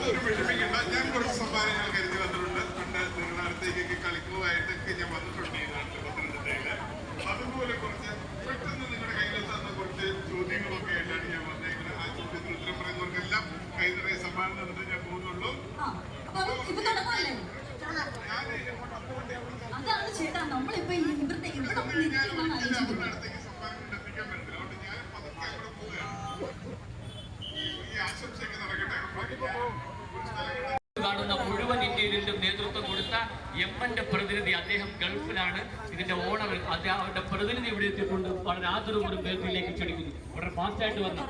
അതൊരു വിഷമിക്കണ്ട. ഞാൻ കുറച്ച് സമ്മാനങ്ങൾ കരുതി വന്നിട്ടുണ്ട്. പണ്ട് നിങ്ങളുടെ അടുത്തേക്കൊക്കെ കളിക്കുവായിട്ടൊക്കെ ഞാൻ വന്നിട്ടുണ്ട്. അവരുടെ പ്രതിനിധി ഇവിടെ എത്തിക്കൊണ്ട് വളരെ ആദരവോടും വേദിയിലേക്ക് ക്ഷണിക്കുന്നു. വളരെ ഫാസ്റ്റായിട്ട് വന്നു.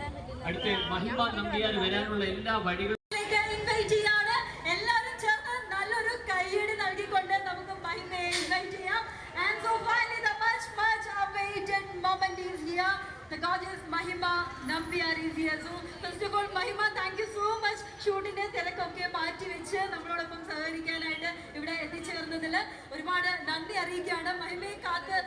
അടുത്ത മഹിമ നമ്പിയാർ വരാനുള്ള എല്ലാ വഴികളും ഇൻവൈറ്റ് ചെയ്യാണ്. എല്ലാവരും ചേർന്ന് നല്ലൊരു here. നൽകിക്കൊണ്ട് ಯಾರ ರೀತಿಯ ಹಣ ಮಹಿಳೆ ಖಾತೆ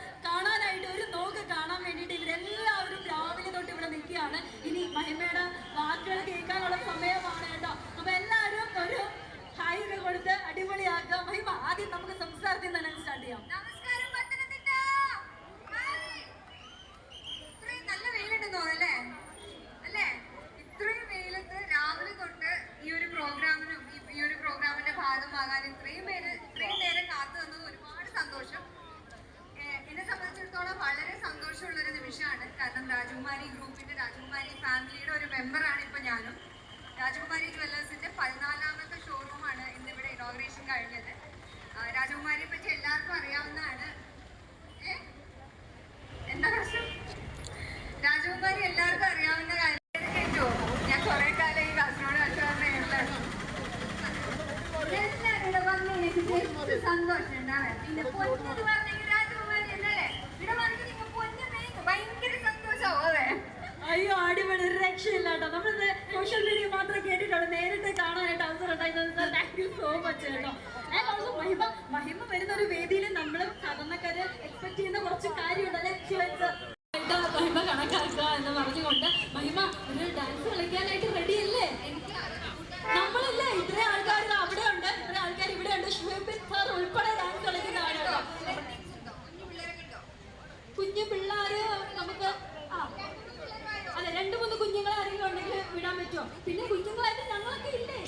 രാജകുമാരി ഗ്രൂപ്പിന്റെ രാജകുമാരി ഫാമിലിയുടെ ഒരു മെമ്പറാണ് ഇപ്പൊ ഞാനും. രാജകുമാരി ജ്വല്ലേഴ്സിന്റെ പതിനാലാമത്തെ ഷോറൂമാണ് ഇന്ന് ഇവിടെ ഇനോഗ്രേഷൻ കഴിഞ്ഞത് രാജകുമാരിയെ പറ്റി എല്ലാവർക്കും അറിയാവുന്നതാണ്. എന്താ പ്രശ്നം? രാജകുമാരി എല്ലാവർക്കും അറിയാവുന്ന കാര്യം ഞാൻ കുറെ കാലം ഈ കാസർഗോഡ് കച്ചവടം സന്തോഷം. ഉണ്ടാവാൻ പിന്നെ പൊന്നത് പറഞ്ഞെങ്കിൽ രാജകുമാരി എന്നല്ലേ ഇവിടെ വന്നിട്ട് നിങ്ങൾ പൊന്നു ഭയങ്കര സന്തോഷമാവും അതെ അയ്യോ അടിപൊളി. രക്ഷയില്ല കേട്ടോ നമ്മളിത് സോഷ്യൽ മീഡിയ മാത്രം കേട്ടിട്ടുള്ളൂ. നേരിട്ട് കാണാനായിട്ട് അവസരം ഉണ്ടായിരുന്നത് താങ്ക് യു സോ മച്ച് കേട്ടോ And also മഹിമ മഹിമ വരുന്ന ഒരു വേദിയിൽ നമ്മളും സാധാരണക്കാര് എക്സ്പെക്ട് ചെയ്യുന്ന കുറച്ച് കാര്യമുണ്ട് അല്ലെ മഹിമ കണക്കാക്കുക എന്ന് പറഞ്ഞുകൊണ്ട് മഹിമ ഒരു ഡാൻസ് കളിക്കാനായിട്ട് പിന്നെ കുഞ്ഞുങ്ങളായിട്ട് ഞങ്ങളൊക്കെ ഇല്ലേ?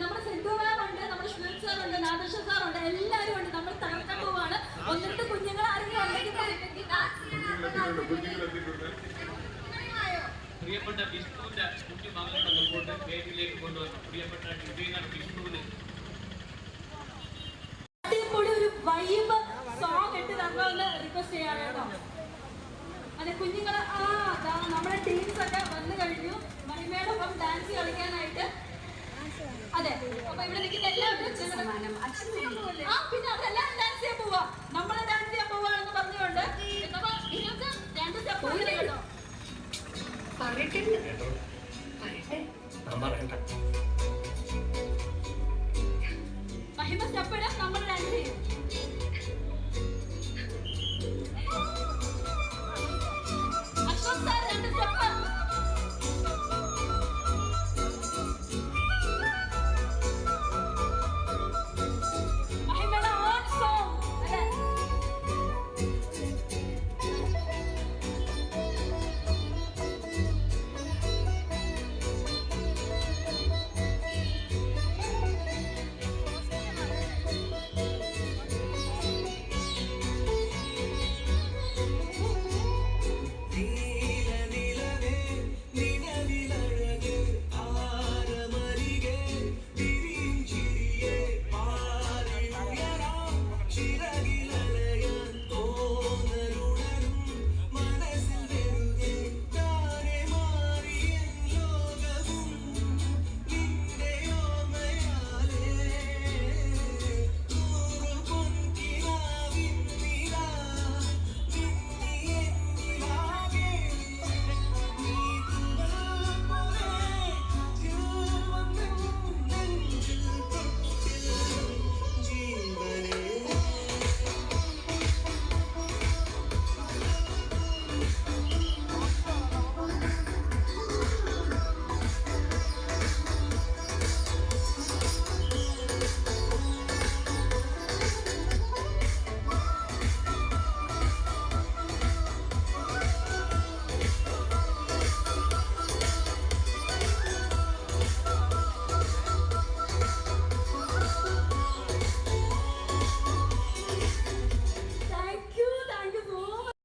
നമ്മുടെ സെന്റു മാം ഉണ്ട് നമ്മുടെ ഷുഹൈബ് സാർ ഉണ്ട് നാദർഷ സാർ ഉണ്ട് എല്ലാവരും ഉണ്ട്. നമ്മൾ തകർക്കാൻ പോവാണ്. ഒന്നിട്ട് കുഞ്ഞുങ്ങൾ ആരെങ്കിലും ഉണ്ടെങ്കിൽ പ്രിയപ്പെട്ട വിഷ്ണുവിന്റെ കുഞ്ഞു മകളുടെ മുമ്പോട്ട് വേദിയിലേക്ക് കൊണ്ടുവന്നു. പ്രിയപ്പെട്ട ഡിസൈനർ വിഷ്ണുവിന് ഒരു വൈബ് സോങ് ഇട്ട് തരണമെന്ന് റിക്വസ്റ്റ് ചെയ്യാൻ കേട്ടോ കുഞ്ഞുങ്ങൾ ആ നമ്മുടെ ടീംസ് ഒക്കെ വന്നു കഴിഞ്ഞു. മഹിമയുടെ ഒപ്പം ഡാൻസ് കളിക്കാനായിട്ട്. അതെ അപ്പൊ ഇവിടെ നിൽക്കുന്ന എല്ലാവരും ആ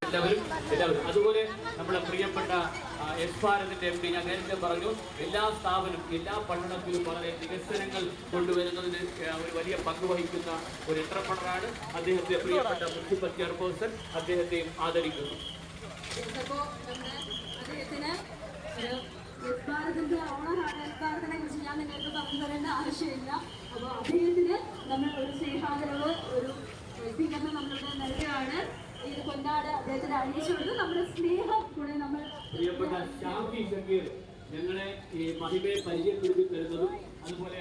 എല്ലാവരും എല്ലാവരും. അതുപോലെ നമ്മുടെ പ്രിയപ്പെട്ട എസ് ഭാരതിന്റെ എം പി ഞാൻ നേരത്തെ പറഞ്ഞു എല്ലാ സ്ഥാപനം എല്ലാ പട്ടണത്തിലും വളരെ വികസനങ്ങൾ കൊണ്ടുവരുന്നതിന് ഒരു വലിയ പങ്ക് വഹിക്കുന്ന ഒരു എന്റർപ്രണറാണ് അദ്ദേഹത്തെ പ്രിയപ്പെട്ട മുനിസിപ്പൽ ചെയർപേഴ്സൺ. അദ്ദേഹത്തെയും ആദരിക്കുന്നു. ഭാരതിന്റെ ഓണറാണ്. ഭാരതിനെ കുറിച്ച് ഞാൻ നിങ്ങൾക്ക് പറഞ്ഞു തരേണ്ട ആവശ്യമില്ല. അപ്പോൾ അദ്ദേഹത്തിന് നമ്മൾ ഒരു സ്നേഹാദരവ് ഒരു സ്വീകരണം നമ്മളുടെ നൽകുകയാണ് ഇത് കൊണ്ടാട് അദ്ദേഹത്തിന് നമ്മുടെ സ്നേഹം കൂടെ നമ്മൾ പ്രിയപ്പെട്ട ഷാഫി ഷക്കീർ ഞങ്ങളെ ഈ മഹിമയെ പരിചയപ്പെടുത്തി തരുന്നതും അതുപോലെ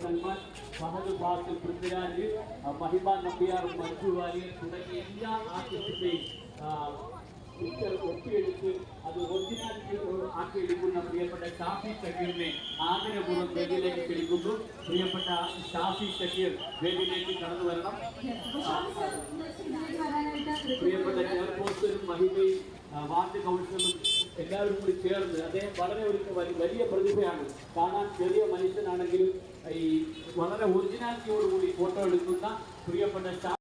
സൽമാൻ ഫഹദ് ഫാസിൽ പൃഥ്വിരാജ് ആ, മഹിമ നമ്പിയാർ മഞ്ജു വാര്യർ തുടങ്ങിയ എല്ലാ ആർട്ടിസ്റ്റിന്റെയും പിക്ചർ ഒപ്പിയെടുത്ത് അത് ഒറിജിനാലിറ്റി ആക്കി എടുക്കുന്ന പ്രിയപ്പെട്ട ഷാഫി ഷക്കീറിനെ ആദരപൂർവം വേദിയിലേക്ക് ക്ഷണിക്കുന്നു. പ്രിയപ്പെട്ട ഷാഫി ഷക്കീർ വേദിയിലേക്ക് കടന്നു വരണം. പ്രിയപ്പെട്ട ചെയർപേഴ്സണും മഹിമയും വാർഡ് കൗൺസിലറും എല്ലാവരും കൂടി ചേർന്ന് അദ്ദേഹം വളരെ ഒരു വലിയ പ്രതിഭയാണ്. കാണാൻ ചെറിയ മനുഷ്യനാണെങ്കിലും ഈ വളരെ ഒറിജിനാലിറ്റിയോടുകൂടി ഫോട്ടോ എടുക്കുന്ന പ്രിയപ്പെട്ട